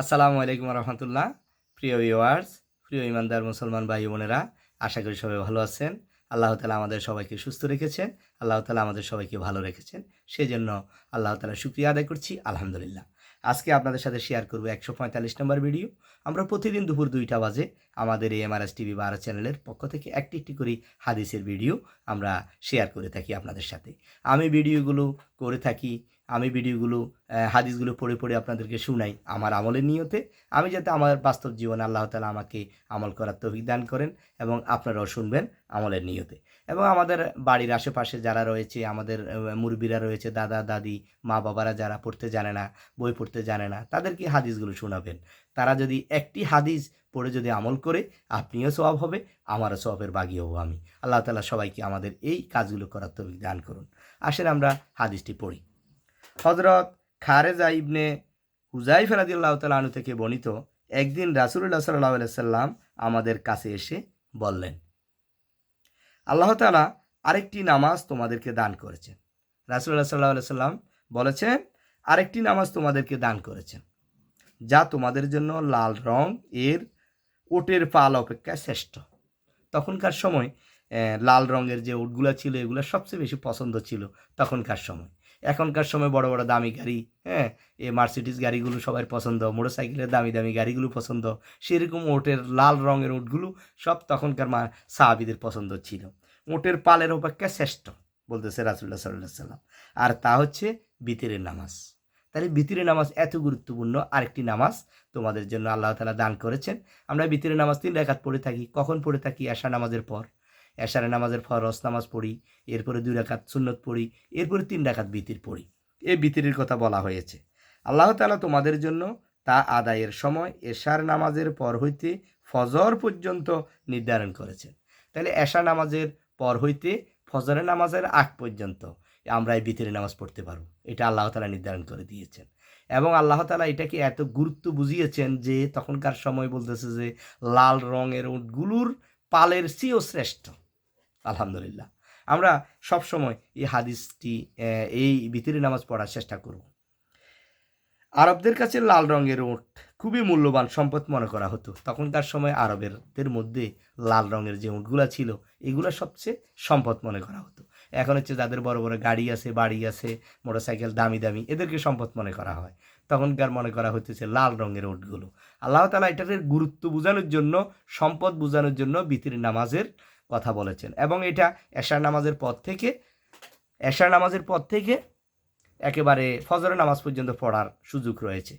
আসসালামু আলাইকুম রহমতুল্লাহ। প্রিয় ভিউয়ার্স প্রিয় ইমানদার মুসলমান ভাই বোনেরা, আশা করি সবাই ভালো আছেন। আল্লাহ তালা আমাদের সবাইকে সুস্থ রেখেছেন, আল্লাহ তালা আমাদের সবাইকে ভালো রেখেছেন। সেই জন্য আল্লাহ তালা শুক্রিয়া আদায় করছি, আলহামদুলিল্লাহ। আজকে আপনাদের সাথে শেয়ার করব একশো পঁয়তাল্লিশ নম্বর ভিডিও আমরা প্রতিদিন দুপুর দুইটা বাজে আমাদের এই এমআরএস টিভি বারা চ্যানেলের পক্ষ থেকে একটি একটি করে হাদিসের ভিডিও আমরা শেয়ার করে থাকি আপনাদের সাথে। আমি ভিডিওগুলো করে থাকি আমি ভিডিওগুলো হাদিসগুলো পড়ে পড়ে আপনাদেরকে শুনাই আমার আমলের নিয়তে। আমি যাতে আমার বাস্তব জীবনে আল্লাহ তালা আমাকে আমল করার তৌফিক দান করেন এবং আপনারাও শুনবেন আমলের নিয়তে। এবং আমাদের বাড়ির আশেপাশে যারা রয়েছে আমাদের আহ, মুরব্বীরা রয়েছে দাদা দাদি মা বাবারা যারা পড়তে জানে না বই পড়তে জানে না তাদেরকে হাদিসগুলো শোনাবেন। তারা যদি একটি হাদিস পড়ে যদি আমল করে আপনিও সওয়াব হবে আমারও সওয়াবের বাগি হব আমি। আল্লাহ তালা সবাইকে আমাদের এই কাজগুলো করার তৌফিক দান করুন। আসেন আমরা হাদিসটি পড়ি। হজরত খারেজা ইবনে হুজাই ফেরাদিল্লাহ তালা থেকে বর্ণিত, একদিন রাসুল্লাহ সাল্লাহ সাল্লাম আমাদের কাছে এসে বললেন, আল্লাহ তালা আরেকটি নামাজ তোমাদেরকে দান করেছেন। রাসুল্লাহ সাল্লাহ সাল্লাম বলেছেন, আরেকটি নামাজ তোমাদেরকে দান করেছেন, যা তোমাদের জন্য লাল রং এর ওটের পাল অপেক্ষা শ্রেষ্ঠ। তখনকার সময় লাল রঙের যে উটগুলো ছিল, এগুলো সবচেয়ে বেশি পছন্দ ছিল তখনকার সময়। এখনকার সময় বড় বড় দামি গাড়ি হ্যাঁ? এই মার্সিডিস গাড়িগুলো সবার পছন্দ মোটর সাইকেলের দামি দামি গাড়িগুলো পছন্দ, সেরকম ওটের লাল রঙের উটগুলো সব তখনকার মা সাহাবিদের পছন্দ ছিল। ওটের পালের অপেক্ষা শ্রেষ্ঠ? বলতেছে রাসুল্লাহ সাল্লাহ সাল্লাম আর তা হচ্ছে বিতিরের নামাজ। তাহলে বিতিরের নামাজ এত গুরুত্বপূর্ণ, আরেকটি নামাজ তোমাদের জন্য আল্লাহ তালা দান করেছেন। আমরা বিতিরের নামাজ তিন রেখাত পড়ে থাকি, কখন পড়ে থাকি? আশা নামাজের পর। এশারের নামাজের ফরজ, নামাজ পড়ি, এরপরে দুই রাকাত সুন্নত পড়ি, এরপরে তিন রাকাত বিতির পড়ি। এই বিতিরের কথা বলা হয়েছে। আল্লাহ তালা তোমাদের জন্য তা আদায়ের সময় এশার নামাজের পর হইতে ফজর পর্যন্ত নির্ধারণ করেছেন। তাহলে এশা নামাজের পর হইতে ফজরের নামাজের আগ পর্যন্ত আমরা এই বিতিরে নামাজ পড়তে পারব। এটা আল্লাহ তালা নির্ধারণ করে দিয়েছেন। এবং আল্লাহ তালা এটাকে এত গুরুত্ব বুঝিয়েছেন যে তখনকার সময় বলতেছে যে লাল রঙের উটগুলোর পালের চেয়েও শ্রেষ্ঠ। আলহামদুলিল্লাহ। আমরা সব সময় এই হাদিসটি এই ভিতরে নামাজ পড়ার চেষ্টা করব। আরবদের কাছে লাল রঙের উট খুবই মূল্যবান সম্পদ মনে করা হতো। তখনকার সময় আরবেরদের মধ্যে লাল রঙের যে উটগুলা ছিল, এগুলো সবচেয়ে সম্পদ মনে করা হতো। এখন হচ্ছে যাদের বড় বড় গাড়ি আছে, বাড়ি আছে, মোটরসাইকেল, দামি দামি, এদেরকে সম্পদ মনে করা হয়। তখনকার মনে করা হতেছে লাল রঙের উটগুলো আল্লাহ তালা এটার গুরুত্ব বোঝানোর জন্য, সম্পদ বোঝানোর জন্য বিতির নামাজের কথা বলেছেন। এবং এটা এশার নামাজের পর থেকে, এশার নামাজের পর থেকে একেবারে ফজরের নামাজ পর্যন্ত পড়ার সুযোগ রয়েছে।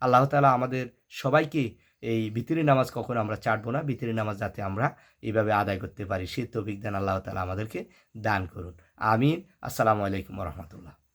আল্লাহ তালা আমাদের সবাইকে এই বিতিরি নামাজ কখনো আমরা চাটবো না। বিতিরি নামাজ যাতে আমরা এইভাবে আদায় করতে পারি সে তৌফিক দান আল্লাহ তালা আমাদেরকে দান করুন। আমিন। আসসালামু আলাইকুম রহমতুল্লাহ।